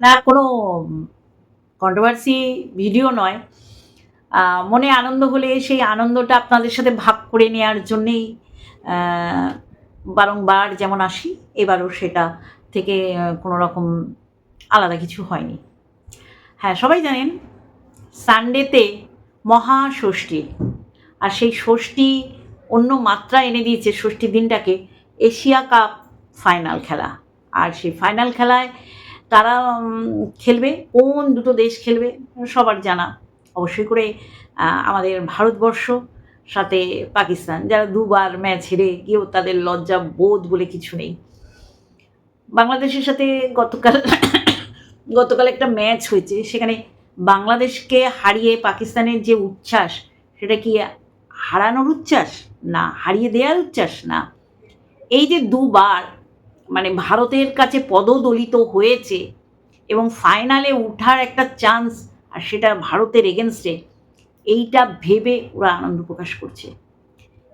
না, কোনো controversy video নয়। মনে আনন্দ হলে সেই আনন্দটা আপনাদের সাথে ভাগ করে নেওয়ার জন্যেই বারংবার যেমন আসি, এবারও সেটা থেকে কোনো রকম আলাদা কিছু হয়নি। হ্যাঁ সবাই জানেন সানডেতে মহা ষষ্ঠী আর সেই ষষ্ঠী অন্য মাত্রা এনে দিয়েছে ষষ্ঠীর দিনটাকে এশিয়া কাপ ফাইনাল খেলা। আর সেই ফাইনাল খেলায় তারা খেলবে, কোন দুটো দেশ খেলবে সবার জানা। অবশ্যই করে আমাদের ভারতবর্ষ, সাথে পাকিস্তান, যারা দুবার ম্যাচ হেরে গিয়েও তাদের লজ্জা বোধ বলে কিছু নেই। বাংলাদেশের সাথে গতকাল গতকাল একটা ম্যাচ হয়েছে, সেখানে বাংলাদেশকে হারিয়ে পাকিস্তানের যে উচ্ছ্বাস, সেটা কি হারানোর উচ্ছ্বাস? না, হারিয়ে দেওয়ার উচ্ছ্বাস? না। এই যে দুবার মানে ভারতের কাছে পদদলিত হয়েছে এবং ফাইনালে উঠার একটা চান্স আর সেটা ভারতের এগেনস্টে, এইটা ভেবে ওরা আনন্দ প্রকাশ করছে।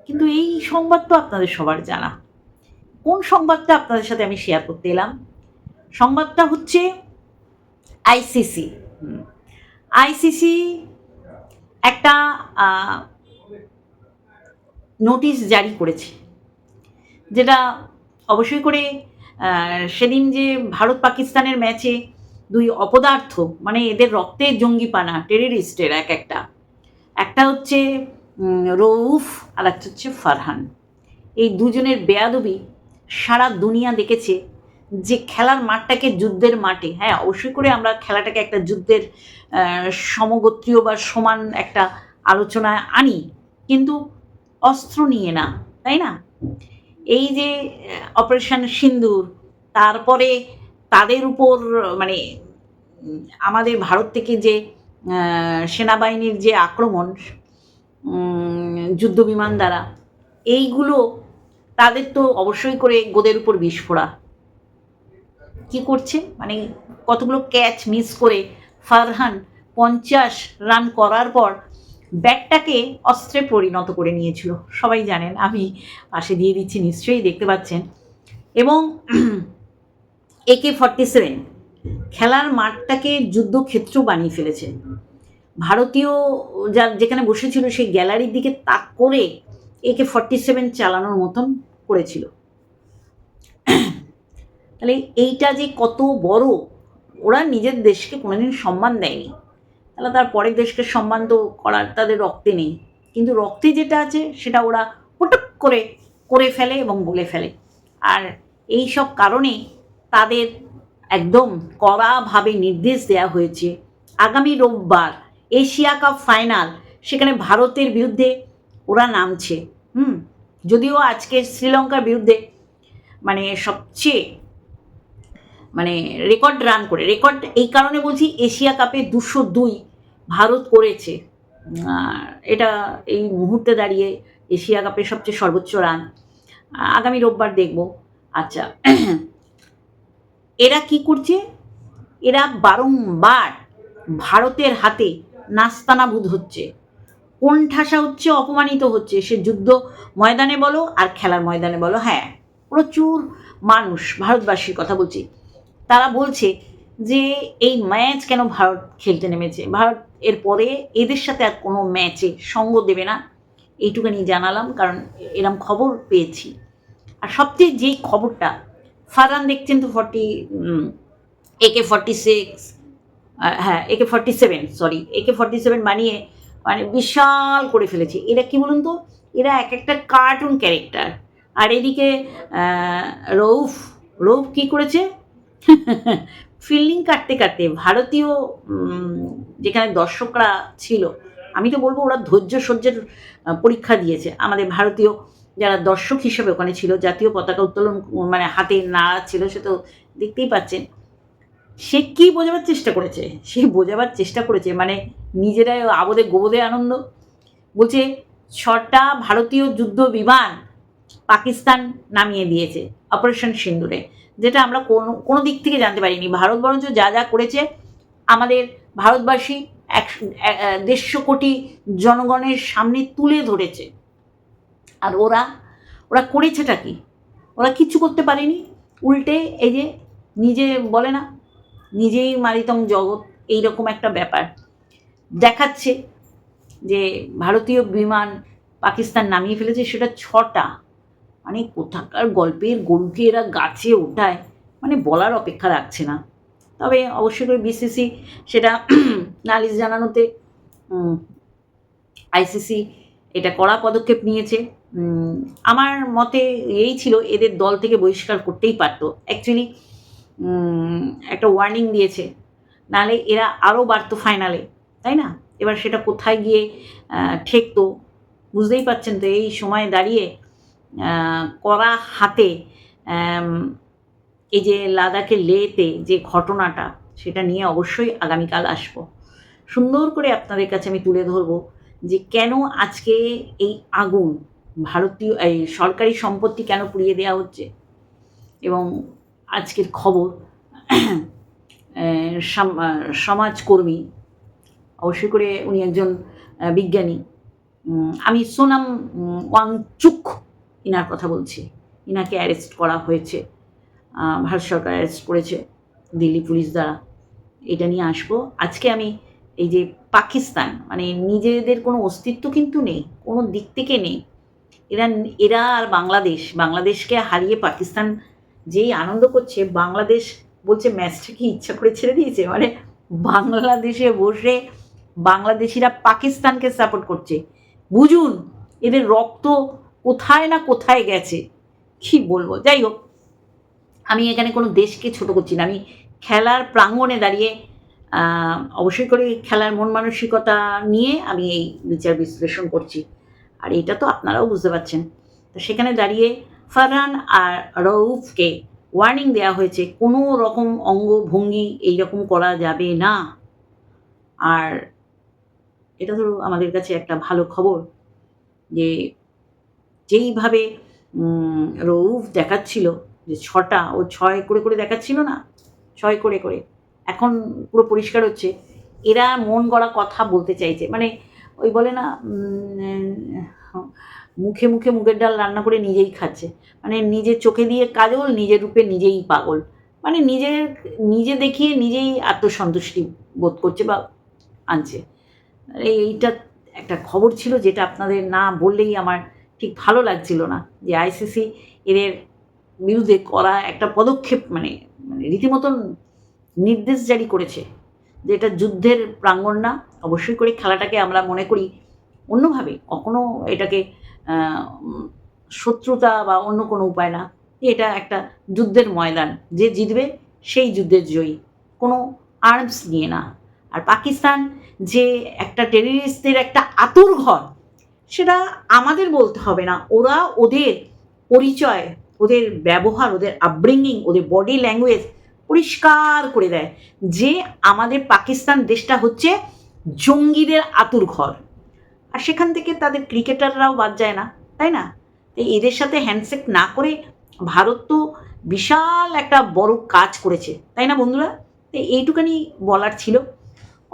কিন্তু এই সংবাদ তো আপনাদের সবার জানা। কোন সংবাদটা আপনাদের সাথে আমি শেয়ার করতে এলাম? সংবাদটা হচ্ছে আইসিসি আইসিসি একটা নোটিশ জারি করেছে, যেটা অবশ্যই করে সেদিন যে ভারত পাকিস্তানের ম্যাচে দুই অপদার্থ মানে এদের রক্তে জঙ্গিপানা টেররিস্টের এক একটা। একটা হচ্ছে রৌফ আর একটা হচ্ছে ফারহান। এই দুজনের বেয়াদবি সারা দুনিয়া দেখেছে যে খেলার মাঠটাকে যুদ্ধের মাঠে। হ্যাঁ অবশ্যই করে আমরা খেলাটাকে একটা যুদ্ধের সমগোত্রীয় বা সমান একটা আলোচনায় আনি। কিন্তু অস্ত্র নিয়ে না, তাই না? এই যে অপারেশন সিন্দুর, তারপরে তাদের উপর মানে আমাদের ভারত থেকে যে সেনাবাহিনীর যে আক্রমণ যুদ্ধ বিমান দ্বারা, এইগুলো তাদের তো অবশ্যই করে গোদের উপর বিস্ফোরা কি করছে? মানে কতগুলো ক্যাচ মিস করে ফারহান পঞ্চাশ রান করার পর ব্যাটটাকে অস্ত্রে পরিণত করে নিয়েছিল। সবাই জানেন, আমি পাশে দিয়ে দিচ্ছি, নিশ্চয়ই দেখতে পাচ্ছেন। এবং একে ফর্টি সেভেন খেলার মাঠটাকে যুদ্ধক্ষেত্র বানিয়ে ফেলেছে। ভারতীয় যা যেখানে বসেছিল, সেই গ্যালারির দিকে তাক করে একে ফর্টি সেভেন চালানোর মতন করেছিল। তাহলে এইটা যে কত বড়, ওরা নিজের দেশকে কোনোদিন সম্মান দেয়নি। তাহলে তার পরের দেশকে সম্মান তো করার তাদের রক্তে নেই। কিন্তু রক্তে যেটা আছে, সেটা ওরা হঠাৎ করে করে ফেলে এবং বলে ফেলে। আর এই সব কারণে তাদের একদম কড়াভাবে নির্দেশ দেওয়া হয়েছে। আগামী রোববার এশিয়া কাপ ফাইনাল, সেখানে ভারতের বিরুদ্ধে ওরা নামছে। হুম, যদিও আজকে শ্রীলঙ্কার বিরুদ্ধে মানে সবচেয়ে মানে রেকর্ড রান করে। রেকর্ড এই কারণে বলছি এশিয়া কাপে দুশো দুই ভারত করেছে। এটা এই মুহূর্তে দাঁড়িয়ে এশিয়া কাপের সবচেয়ে সর্বোচ্চ রান আগামী রোববার দেখব। আচ্ছা এরা কি করছে? এরা বারংবার ভারতের হাতে নাস্তানাবুদ হচ্ছে। কোন ঠাসা হচ্ছে, অপমানিত হচ্ছে? সে যুদ্ধ ময়দানে বলো আর খেলার ময়দানে বলো। হ্যাঁ প্রচুর মানুষ, ভারতবাসীর কথা বলছি। তারা বলছে যে এই ম্যাচ কেন ভারত খেলতে নেমেছে? ভারত এরপরে এদের সাথে আর কোনো ম্যাচে সঙ্গ দেবে না। এইটুখানি জানালাম, কারণ এরম খবর পেয়েছি। আর সবচেয়ে যেই খবরটা, ফারহান দেখছেন তো ফর্টি একে ফর্টি সিক্স হ্যাঁ A K forty seven sorry A K forty seven বানিয়ে মানে বিশাল করে ফেলেছে। এরা কি বলুন তো? এরা এক একটা কার্টুন ক্যারেক্টার আর এদিকে রৌফ রৌফ কি করেছে? ফিল্ডিং কাটতে কাটতে ভারতীয় যেখানে দর্শকরা ছিল, আমি তো বলব ওরা ধৈর্য সহ্যের পরীক্ষা দিয়েছে। আমাদের ভারতীয় যারা দর্শক হিসেবে ওখানে ছিল, জাতীয় পতাকা উত্তোলন মানে হাতে না ছিল সে তো দেখতেই পাচ্ছেন। সে কি বোঝাবার চেষ্টা করেছে? সে বোঝাবার চেষ্টা করেছে মানে নিজেরাই আবদে গোবদে আনন্দ। বলছে, ছটা ভারতীয় যুদ্ধ বিমান পাকিস্তান নামিয়ে দিয়েছে অপারেশন সিন্দুরে, যেটা আমরা কোনো কোনো দিক থেকে জানতে পারিনি। ভারত বরঞ্চ যা যা করেছে, আমাদের ভারতবাসী একশো এ- এ- দেড়শো কোটি জনগণের সামনে তুলে ধরেছে। আর ওরা ওরা করেছেটা কি? ওরা কিচ্ছু করতে পারেনি। উল্টে এই যে নিজে বলে না, নিজেই মারিতম জগৎ, এইরকম একটা ব্যাপার দেখাচ্ছে যে ভারতীয় বিমান পাকিস্তান নামিয়ে ফেলেছে, সেটা ছটা। মানে কোথাকার গল্পের গরুকে এরা গাছে ওঠায় মানে বলার অপেক্ষা রাখছে না। তবে অবশ্যই করে বিসিসি সেটা নালিশ জানানোতে আইসিসি এটা কড়া পদক্ষেপ নিয়েছে। আমার মতে এই ছিল এদের দল থেকে বহিষ্কার করতেই পারতো। অ্যাকচুয়ালি একটা ওয়ার্নিং দিয়েছে। নাহলে এরা আরও বাড়তো ফাইনালে তাই না? এবার সেটা কোথায় গিয়ে ঠেকতো, বুঝতেই পারছেন তো এই সময় দাঁড়িয়ে কড়া হাতে এই যে লাদাখের লেতে যে ঘটনাটা, সেটা নিয়ে অবশ্যই আগামীকাল আসব। সুন্দর করে আপনাদের কাছে আমি তুলে ধরবো যে কেন আজকে এই আগুন, ভারতীয়, এই সরকারি সম্পত্তি কেন পুড়িয়ে দেওয়া হচ্ছে? এবং আজকের খবর সমাজকর্মী, অবশ্যই করে উনি একজন বিজ্ঞানী। আমি সোনাম ওয়াংচুক ইনার কথা বলছি। ইনাকে অ্যারেস্ট করা হয়েছে। ভারত সরকার অ্যারেস্ট করেছে দিল্লি পুলিশ দ্বারা। এটা নিয়ে আসব। আজকে আমি এই যে পাকিস্তান মানে নিজেদের কোনো অস্তিত্ব কিন্তু নেই, কোনো দিক থেকে নেই। এরা এরা আর বাংলাদেশ, বাংলাদেশকে হারিয়ে পাকিস্তান যেই আনন্দ করছে, বাংলাদেশ বলছে ম্যাচটা কি ইচ্ছা করে ছেড়ে দিয়েছে? মানে বাংলাদেশে বসে বাংলাদেশিরা পাকিস্তানকে সাপোর্ট করছে। বুঝুন, এদের রক্ত কোথায় না কোথায় গেছে? কি বলব? যাই হোক, আমি এখানে কোনো দেশকে ছোট করছি না। আমি খেলার প্রাঙ্গণে দাঁড়িয়ে অবশ্যই করে খেলার মন মানসিকতা নিয়ে আমি এই বিচার বিশ্লেষণ করছি। আর এটা তো আপনারাও বুঝতে পারছেন। তো সেখানে দাঁড়িয়ে ফারহান আর রউফকে ওয়ার্নিং দেওয়া হয়েছে, কোনো রকম অঙ্গভঙ্গি এইরকম করা যাবে না। আর এটা তো আমাদের কাছে একটা ভালো খবর যে যেইভাবে রৌফ দেখাচ্ছিল যে ছটা, ও ছয় করে করে দেখাচ্ছিল না? ছয় করে করে। এখন পুরো পরিষ্কার হচ্ছে। এরা মন গড়া কথা বলতে চাইছে। মানে ওই বলে না মুখে মুখে মুখের ডাল রান্না করে নিজেই খাচ্ছে। মানে নিজের চোখে দিয়ে কাজল, নিজের রূপে নিজেই পাগল। মানে নিজের, নিজে দেখিয়ে নিজেই আত্মসন্তুষ্টি বোধ করছে বা আনছে। এই- এইটা একটা খবর ছিল যেটা আপনাদের না বললেই আমার ঠিক ভালো লাগছিল না যে আইসিসি এদের বিরুদ্ধে করা একটা পদক্ষেপ মানে মানে রীতিমতন নির্দেশ জারি করেছে যে এটা যুদ্ধের প্রাঙ্গণ না। অবশ্যই করে খেলাটাকে আমরা মনে করি অন্যভাবে। কখনো এটাকে শত্রুতা বা অন্য কোনো উপায় না এটা একটা যুদ্ধের ময়দান। যে জিতবে সেই যুদ্ধের জয়ী। কোনো আর্মস নিয়ে না। আর পাকিস্তান যে একটা টেরিস্টদের একটা আতুর ঘর সেটা আমাদের বলতে হবে না। ওরা ওদের পরিচয়, ওদের ব্যবহার, ওদের আপব্রিঙ্গিং ওদের বডি ল্যাঙ্গুয়েজ পরিষ্কার করে দেয়। যে আমাদের পাকিস্তান দেশটা হচ্ছে জঙ্গিদের আতুর ঘর। আর সেখান থেকে তাদের ক্রিকেটাররাও বাদ যায় না, তাই না? তাই এদের সাথে হ্যান্ডশেক না করে ভারত তো বিশাল একটা বড় কাজ করেছে, তাই না বন্ধুরা? তো এইটুখানি বলার ছিল।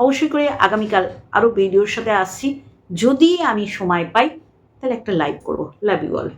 অবশ্যই করে আগামীকাল আরও ভিডিওর সাথে আসছি। যদি আমি সময় পাই তাহলে একটা লাইভ করব। Love you all